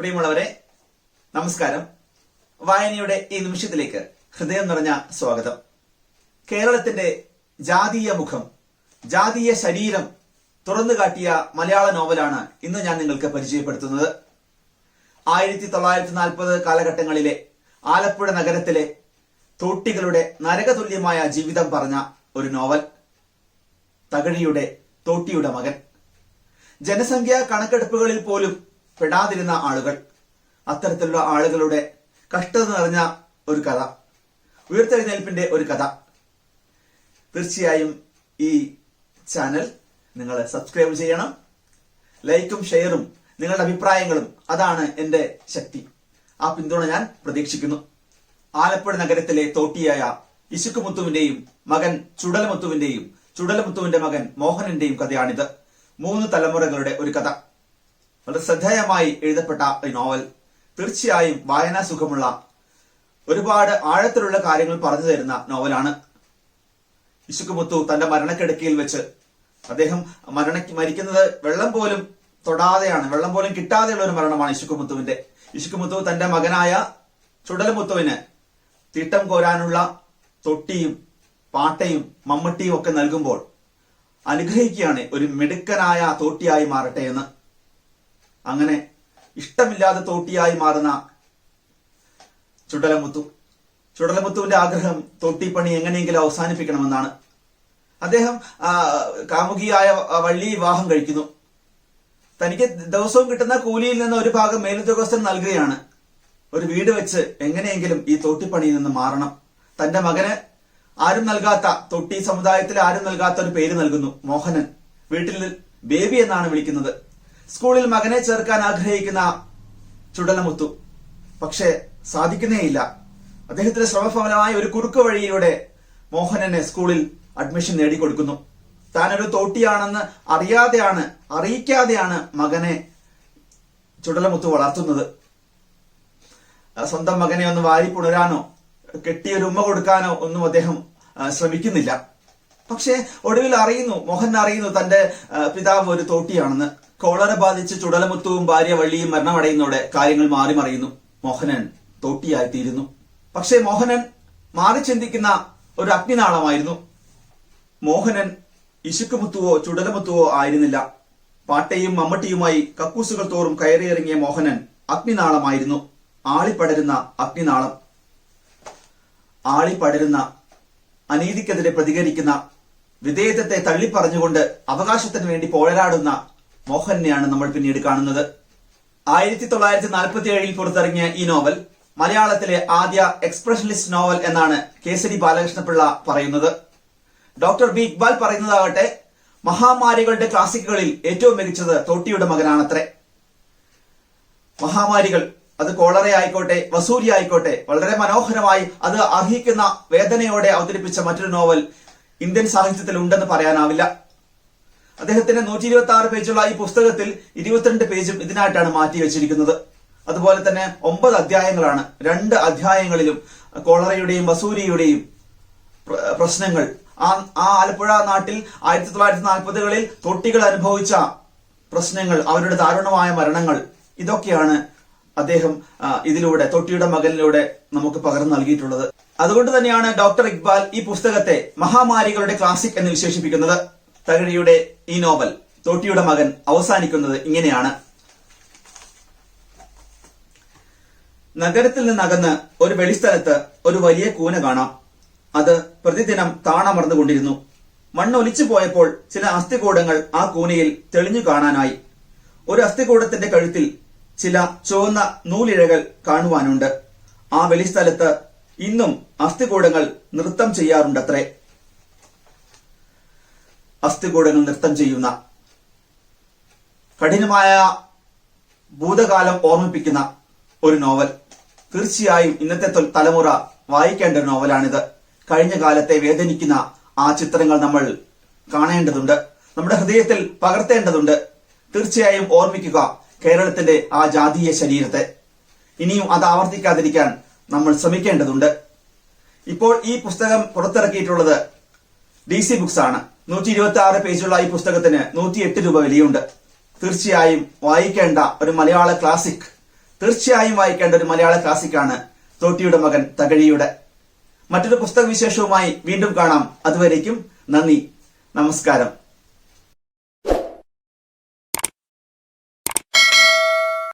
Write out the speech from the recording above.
പ്രിയമുള്ളവരെ നമസ്കാരം. വായനയുടെ ഈ നിമിഷത്തിലേക്ക് ഹൃദയം നിറഞ്ഞ സ്വാഗതം. കേരളത്തിന്റെ ജാതീയ മുഖം ജാതീയ ശരീരം തുറന്നു കാട്ടിയ മലയാള നോവലാണ് ഇന്ന് ഞാൻ നിങ്ങൾക്ക് പരിചയപ്പെടുത്തുന്നത്. ആയിരത്തി തൊള്ളായിരത്തി നാൽപ്പത് കാലഘട്ടങ്ങളിലെ ആലപ്പുഴ നഗരത്തിലെ തോട്ടികളുടെ നരകതുല്യമായ ജീവിതം പറഞ്ഞ ഒരു നോവൽ. തകഴിയുടെ തോട്ടിയുടെ മകൻ. ജനസംഖ്യാ കണക്കെടുപ്പുകളിൽ പോലും പെടാതിരുന്ന ആളുകൾ. അത്തരത്തിലുള്ള ആളുകളുടെ കഷ്ടത നിറഞ്ഞ ഒരു കഥ. ഉയർത്തെഴുന്നേൽപ്പിന്റെ ഒരു കഥ. തീർച്ചയായും ഈ ചാനൽ നിങ്ങൾ സബ്സ്ക്രൈബ് ചെയ്യണം. ലൈക്കും ഷെയറും നിങ്ങളുടെ അഭിപ്രായങ്ങളും അതാണ് എന്റെ ശക്തി. ആ പിന്തുണ ഞാൻ പ്രതീക്ഷിക്കുന്നു. ആലപ്പുഴ നഗരത്തിലെ തോട്ടിയായ ഇശുക്കുമുത്തുവിന്റെയും മകൻ ചുടലമുത്തുവിന്റെയും ചുടലമുത്തുവിന്റെ മകൻ മോഹനന്റെയും കഥയാണിത്. മൂന്ന് തലമുറകളുടെ ഒരു കഥ. വളരെ ശ്രദ്ധേയമായി എഴുതപ്പെട്ട ഈ നോവൽ തീർച്ചയായും വായനാ സുഖമുള്ള ഒരുപാട് ആഴത്തിലുള്ള കാര്യങ്ങൾ പറഞ്ഞു തരുന്ന നോവലാണ്. ഇശുക്കുമുത്തു തന്റെ മരണക്കിടക്കയിൽ വെച്ച് അദ്ദേഹം മരണ മരിക്കുന്നത് വെള്ളം പോലും തൊടാതെയാണ് വെള്ളം പോലും കിട്ടാതെയുള്ള ഒരു മരണമാണ് ഇശുക്കുമുത്തുവിന്റെ ഇശുക്കുമുത്തു തന്റെ മകനായ ചുടലമുത്തുവിന് തീട്ടം കോരാനുള്ള തൊട്ടിയും പാട്ടയും മമ്മട്ടിയും ഒക്കെ നൽകുമ്പോൾ അനുഗ്രഹിക്കുകയാണ് ഒരു മിടുക്കനായ തോട്ടിയായി മാറട്ടെ എന്ന്. അങ്ങനെ ഇഷ്ടമില്ലാതെ തോട്ടിയായി മാറുന്ന ചുടലമുത്തു. ചുടലമുത്തുവിന്റെ ആഗ്രഹം തോട്ടിപ്പണി എങ്ങനെയെങ്കിലും അവസാനിപ്പിക്കണമെന്നാണ്. അദ്ദേഹം കാമുകിയായ വള്ളി വിവാഹം കഴിക്കുന്നു. തനിക്ക് ദിവസവും കിട്ടുന്ന കൂലിയിൽ നിന്ന് ഒരു ഭാഗം മേലുദ്യോഗസ്ഥൻ നൽകുകയാണ്. ഒരു വീട് വെച്ച് എങ്ങനെയെങ്കിലും ഈ തോട്ടിപ്പണിയിൽ നിന്ന് മാറണം. തന്റെ മകന് ആരും നൽകാത്ത തൊട്ടി സമുദായത്തിൽ ആരും നൽകാത്ത ഒരു പേര് നൽകുന്നു. മോഹനൻ. വീട്ടിൽ ബേബി എന്നാണ് വിളിക്കുന്നത്. സ്കൂളിൽ മകനെ ചേർക്കാൻ ആഗ്രഹിക്കുന്ന ചുടലമുത്തു. പക്ഷേ സാധിക്കുന്നേയില്ല. അദ്ദേഹത്തിന്റെ ശ്രമഫലമായ ഒരു കുറുക്ക് വഴിയിലൂടെ മോഹനന് സ്കൂളിൽ അഡ്മിഷൻ നേടിക്കൊടുക്കുന്നു. താനൊരു തോട്ടിയാണെന്ന് അറിയാതെയാണ് അറിയിക്കാതെയാണ് മകനെ ചുടലമുത്തു വളർത്തുന്നത്. സ്വന്തം മകനെ ഒന്ന് വാരി പുണരാനോ കെട്ടിയൊരു ഉമ്മ കൊടുക്കാനോ ഒന്നും അദ്ദേഹം ശ്രമിക്കുന്നില്ല. പക്ഷേ ഒടുവിൽ അറിയുന്നു മോഹൻ അറിയുന്നു തന്റെ പിതാവ് ഒരു തോട്ടിയാണെന്ന്. കോളറ ബാധിച്ച് ചുടലമുത്തുവും ഭാര്യ വള്ളിയും മരണമടയുന്നതോടെ കാര്യങ്ങൾ മാറി മറിയുന്നു. മോഹനൻ തോട്ടിയായി തീരുന്നു പക്ഷേ മോഹനൻ മാറി ചിന്തിക്കുന്ന ഒരു അഗ്നിനാളമായിരുന്നു. മോഹനൻ ഇശുക്കുമുത്തുവോ ചുടലമുത്തുവോ ആയിരുന്നില്ല. പാട്ടയും മമ്മട്ടിയുമായി കക്കൂസുകൾ തോറും കയറിയിറങ്ങിയ മോഹനൻ അഗ്നിനാളമായിരുന്നു. ആളിപ്പടരുന്ന അഗ്നിനാളം. ആളിപ്പടരുന്ന അനീതിക്കെതിരെ പ്രതികരിക്കുന്ന വിധേയത്വത്തെ തള്ളിപ്പറഞ്ഞുകൊണ്ട് അവകാശത്തിന് വേണ്ടി പോരാടുന്ന മോഹനെയാണ് നമ്മൾ പിന്നീട് കാണുന്നത്. ആയിരത്തി തൊള്ളായിരത്തി നാൽപ്പത്തി ഏഴിൽ പുറത്തിറങ്ങിയ ഈ നോവൽ മലയാളത്തിലെ ആദ്യ എക്സ്പ്രഷനിസ്റ്റ് നോവൽ എന്നാണ് കേസരി ബാലകൃഷ്ണപിള്ള പറയുന്നത്. ഡോക്ടർ ബി ഇക്ബാൽ പറയുന്നതാകട്ടെ മഹാമാരികളുടെ ക്ലാസിക്കുകളിൽ ഏറ്റവും മികച്ചത് തോട്ടിയുടെ മകനാണത്രേ. മഹാമാരികൾ അത് കോളറ ആയിക്കോട്ടെ വസൂരി ആയിക്കോട്ടെ വളരെ മനോഹരമായി അത് അർഹിക്കുന്ന വേദനയോടെ അവതരിപ്പിച്ച മറ്റൊരു നോവൽ ഇന്ത്യൻ സാഹിത്യത്തിൽ ഉണ്ടെന്ന് പറയാനാവില്ല. അദ്ദേഹത്തിന്റെ നൂറ്റി ഇരുപത്തി ആറ് പേജുള്ള ഈ പുസ്തകത്തിൽ ഇരുപത്തിരണ്ട് പേജും ഇതിനായിട്ടാണ് മാറ്റി വെച്ചിരിക്കുന്നത്. അതുപോലെ തന്നെ ഒമ്പത് അധ്യായങ്ങളാണ്. രണ്ട് അധ്യായങ്ങളിലും കോളറയുടെയും വസൂരിയുടെയും പ്രശ്നങ്ങൾ. ആ ആ ആലപ്പുഴ നാട്ടിൽ ആയിരത്തി തൊള്ളായിരത്തി നാൽപ്പതുകളിൽ തൊട്ടികൾ അനുഭവിച്ച പ്രശ്നങ്ങൾ അവരുടെ ദാരുണമായ മരണങ്ങൾ ഇതൊക്കെയാണ് അദ്ദേഹം ഇതിലൂടെ തൊട്ടിയുടെ മകനിലൂടെ നമുക്ക് പകർന്നു നൽകിയിട്ടുള്ളത്. അതുകൊണ്ട് തന്നെയാണ് ഡോക്ടർ ഇക്ബാൽ ഈ പുസ്തകത്തെ മഹാമാരികളുടെ ക്ലാസിക് എന്ന് വിശേഷിപ്പിക്കുന്നത്. തകഴിയുടെ ഈ നോവൽ തോട്ടിയുടെ മകൻ അവസാനിക്കുന്നത് ഇങ്ങനെയാണ്. നഗരത്തിൽ നിന്നകന്ന് ഒരു വെളിസ്ഥലത്ത് ഒരു വലിയ കൂന കാണാം. അത് പ്രതിദിനം താണമർന്നുകൊണ്ടിരുന്നു. മണ്ണ് ഒലിച്ചു പോയപ്പോൾ ചില അസ്ഥികൂടങ്ങൾ ആ കൂനയിൽ തെളിഞ്ഞു കാണാനായി. ഒരു അസ്ഥികൂടത്തിന്റെ കഴുത്തിൽ ചില ചുവന്ന നൂലിഴകൾ കാണുവാനുണ്ട്. ആ വെളിസ്ഥലത്ത് ഇന്നും അസ്ഥികൂടങ്ങൾ നൃത്തം ചെയ്യാറുണ്ടത്രേ. അസ്ഥികൂടങ്ങൾ നൃത്തം ചെയ്യുന്ന കഠിനമായ ഭൂതകാലം ഓർമ്മിപ്പിക്കുന്ന ഒരു നോവൽ. തീർച്ചയായും ഇന്നത്തെ തലമുറ വായിക്കേണ്ട ഒരു നോവലാണിത്. കഴിഞ്ഞ കാലത്തെ വേദനിക്കുന്ന ആ ചിത്രങ്ങൾ നമ്മൾ കാണേണ്ടതുണ്ട്. നമ്മുടെ ഹൃദയത്തിൽ പകർത്തേണ്ടതുണ്ട്. തീർച്ചയായും ഓർമ്മിക്കുക കേരളത്തിന്റെ ആ ജാതീയ ശരീരത്തെ. ഇനിയും അത് ആവർത്തിക്കാതിരിക്കാൻ നമ്മൾ ശ്രമിക്കേണ്ടതുണ്ട്. ഇപ്പോൾ ഈ പുസ്തകം പുറത്തിറക്കിയിട്ടുള്ളത് ഡി സി ബുക്സ് ആണ്. നൂറ്റി ഇരുപത്തി ആറ് പേജുള്ള ഈ പുസ്തകത്തിന് നൂറ്റി എട്ട് രൂപ വിലയുണ്ട്. തീർച്ചയായും വായിക്കേണ്ട ഒരു മലയാള ക്ലാസിക് തീർച്ചയായും വായിക്കേണ്ട ഒരു മലയാള ക്ലാസിക്കാണ് തോട്ടിയുടെ മകൻ തകഴിയുടെ. മറ്റൊരു പുസ്തക വിശേഷവുമായി വീണ്ടും കാണാം. അതുവരേക്കും നന്ദി. നമസ്കാരം.